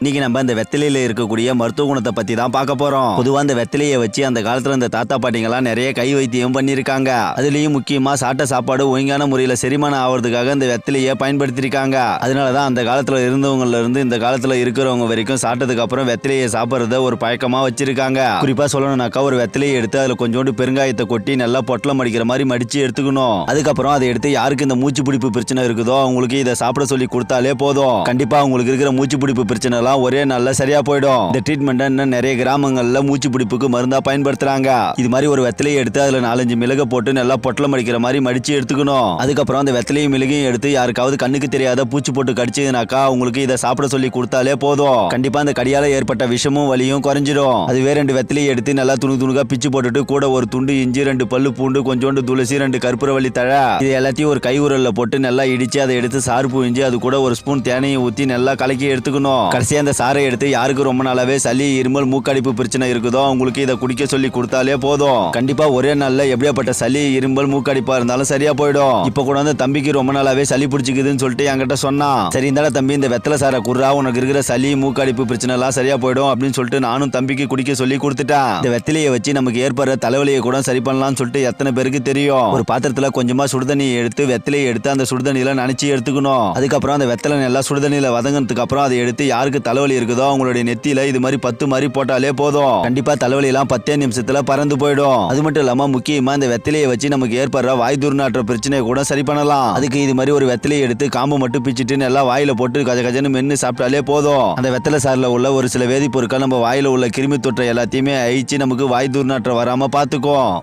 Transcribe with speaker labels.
Speaker 1: இன்னைக்கு நம்ம இந்த வெத்திலையில இருக்கக்கூடிய மருத்துவ குணத்தை பத்தி தான் பார்க்க போறோம். பொதுவா அந்த வெத்திலையை வச்சு அந்த காலத்துல இந்த தாத்தா பாட்டிங்கெல்லாம் நிறைய கை வைத்தியம் பண்ணிருக்காங்க அதுலயும் முக்கியமா சாப்பிட்ட சாப்பாடு ஒழுங்கான முறையில செரிமானம் ஆவறதுக்காக இந்த வெத்திலையை பயன்படுத்திருக்காங்க அதனாலதான் அந்த காலத்துல இருந்தவங்கல இருந்து இந்த காலத்துல இருக்கிறவங்க வரைக்கும் சாப்பிட்டதுக்கு அப்புறம் வெத்திலையை சாப்பிடுறத ஒரு பழக்கமா வச்சிருக்காங்க. குறிப்பா சொல்லணும்னாக்கா ஒரு வெத்திலையை எடுத்து அதுல கொஞ்சோண்டு பெருங்காயத்தை கொட்டி நல்லா பொட்டலம் அடிக்கிற மாதிரி மடிச்சு எடுத்துக்கணும். அதுக்கப்புறம் அதை எடுத்து யாருக்கு இந்த மூச்சு பிடிப்பு பிரச்சனை இருக்குதோ அவங்களுக்கு இதை சாப்பிட சொல்லி கொடுத்தாலே போதும். கண்டிப்பா அவங்களுக்கு இருக்கிற மூச்சு பிடிப்பு பிரச்சனை எல்லாம் ஒரே நாள்ல சரியா போயிடும். இந்த ட்ரீட்மெண்ட் இன்னும் நிறைய கிராமங்கள்ல மூச்சு பிடிப்புக்கு மருந்தா பயன்படுத்துறாங்க. இது மாதிரி ஒரு வெத்தலையை எடுத்து அதுல நாலஞ்சு மிளக போட்டு நல்லா பொட்டலம் அடிக்கிற மாதிரி மடிச்சு எடுத்துக்கணும். அதுக்கப்புறம் அந்த வெத்தலையும் மிளகையும் எடுத்து யாருக்காவது கண்ணுக்கு தெரியாத பூச்சி போட்டு கடிச்சதுனாக்கா உங்களுக்கு இதை சாப்பிட சொல்லி கொடுத்தாலே போதும். கண்டிப்பா அந்த கடியால ஏற்பட்ட விஷமும் வலியும் குறைஞ்சிடும் அதுவே ரெண்டு வெத்தலையை எடுத்து நல்லா துணு துணுக்கா பிச்சு போட்டுட்டு கூட ஒரு துண்டு இஞ்சி ரெண்டு பல்லு பூண்டு கொஞ்சோண்டு துளசி ரெண்டு கற்பூரவள்ளி தழை இது எல்லாத்தையும் ஒரு கை உரல்ல போட்டு நல்லா இடிச்சு அதை எடுத்து சாறு புழிஞ்சு அது கூட ஒரு ஸ்பூன் தேனையும் ஊத்தி நல்லா கலக்கி எடுத்துக்கணும். கடைசியா அந்த சாரை எடுத்து யாருக்கு ரொம்ப நாளாவே சளி இருமல் மூக்கடிப்பு பிரச்சனை இருக்குதோ அவங்களுக்கு இதை குடிக்க சொல்லி கொடுத்தாலே போதும். கண்டிப்பா ஒரே நாள்ல எப்படியாப்பட்ட சளி இருமல் மூக்கடிப்பா இருந்தாலும் சரியா போயிடும். இப்ப கூட வந்து தம்பிக்கு ரொம்ப நாளாவே சளி பிடிச்சிக்குதுன்னு சொல்லிட்டு என்கிட்ட சொன்னான். சரி இருந்தாலும் தம்பி இந்த வெத்தலை சாரை குர்ரா உனக்கு இருக்கிற சளி மூக்கடிப்பு பிரச்சனை எல்லாம் சரியா போயிடும் அப்படின்னு சொல்லிட்டு நானும் தம்பிக்கு குடிக்க சொல்லி கொடுத்துட்டேன். இந்த வெத்திலையை வச்சு நமக்கு ஏற்படுற தலைவலியை கூட சரி பண்ணலாம்னு சொல்லிட்டு எத்தனை பேருக்கு தெரியும். ஒரு பாத்திரத்துல கொஞ்சமா சுடுதண்ணி எடுத்து வெத்திலையை எடுத்து அந்த சுடுதண்ணியில நினைச்சு எடுத்துக்கணும். அதுக்கப்புறம் அந்த வெத்தலை நல்லா சுடுதண்ணியில வதங்கினதுக்கு அப்புறம் அதை எடுத்து யாருக்கு தலைவலி இருக்குதோ அவங்களுடைய நெத்தியில இது மாதிரி பத்து மாதிரி போட்டாலே போதும். கண்டிப்பா தலைவலி எல்லாம் பத்தே நிமிஷத்துல பறந்து போயிடும். அது மட்டும் இல்லாம முக்கியமா இந்த வெத்திலையை வச்சு நமக்கு ஏற்படுற வாய் துர்நாற்ற பிரச்சனையை கூட சரி பண்ணலாம். அதுக்கு இது மாதிரி ஒரு வெத்திலையை எடுத்து காம்பு மட்டும் பிச்சுட்டு நல்லா வாயில போட்டு கஜ கஜன்னு மென்னு சாப்பிட்டாலே போதும். அந்த வெத்தலை சாரில் உள்ள ஒரு சில வேதிப்பொருட்கள் நம்ம வாயில உள்ள கிருமி தொற்றை எல்லாத்தையுமே அழிச்சு நமக்கு வாய் துர்நாற்றம் வராம பாத்துக்கும்